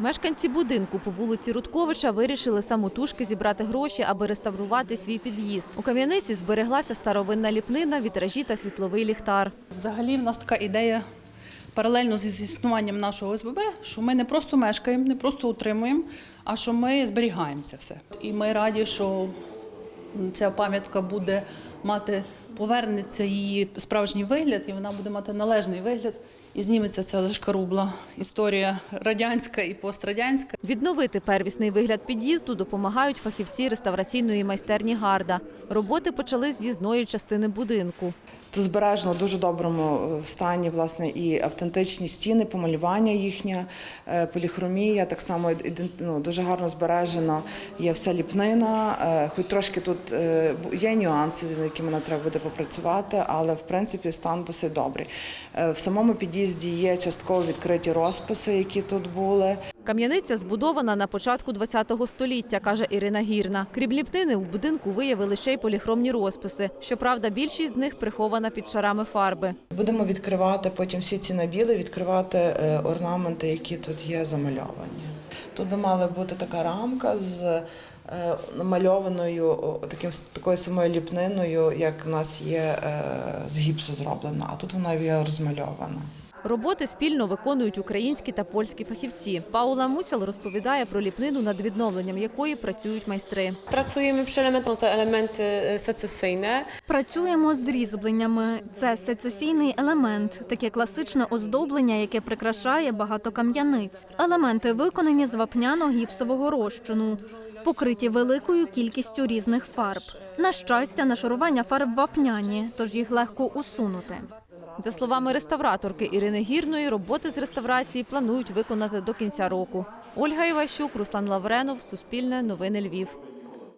Мешканці будинку по вулиці Рудковича вирішили самотужки зібрати гроші, аби реставрувати свій під'їзд. У кам'яниці збереглася старовинна ліпнина, вітражі та світловий ліхтар. Взагалі, в нас така ідея паралельно з існуванням нашого ОСББ, що ми не просто мешкаємо, не просто утримуємо, а що ми зберігаємо це все. І ми раді, що ця пам'ятка буде мати, повернеться її справжній вигляд, і вона буде мати належний вигляд. І зніметься ця зашкарубла історія радянська і пострадянська. Відновити первісний вигляд під'їзду допомагають фахівці реставраційної майстерні Гарда. Роботи почали з з'їзної частини будинку. Тут збережено в дуже доброму е, стані власне і автентичні стіни, помалювання їхнє, е, поліхромія. Так само ну, дуже гарно збережено є вся ліпнина. е, Хоч трошки тут є нюанси, з якими нам треба буде попрацювати, але в принципі стан досить добрий. В самому під'їзді є частково відкриті розписи, які тут були. Кам'яниця збудована на початку ХХ століття, каже Ірина Гірна. Крім ліпнини, в будинку виявили ще й поліхромні розписи. Щоправда, більшість з них прихована під шарами фарби. Будемо відкривати потім всі ці набіли, відкривати е, орнаменти, які тут є замальовані. Тут би мала бути така рамка з е, намальованою таким такою самою ліпниною, як в нас є е, з гіпсу зроблена, а тут вона є розмальована. Роботи спільно виконують українські та польські фахівці. Паула Мусял розповідає про ліпнину, над відновленням якої працюють майстри. Przy elementach, to elementy e. Працюємо з різьбленнями. Це сецесійний елемент, таке класичне оздоблення, яке прикрашає багато кам'яниць. Елементи виконані з вапняно-гіпсового розчину, покриті великою кількістю різних фарб. На щастя, нашарування фарб вапняні, тож їх легко усунути. За словами реставраторки Ірини Гірної, роботи з реставрації планують виконати до кінця року. Ольга Іващук, Руслан Лавренов, Суспільне, Новини Львів.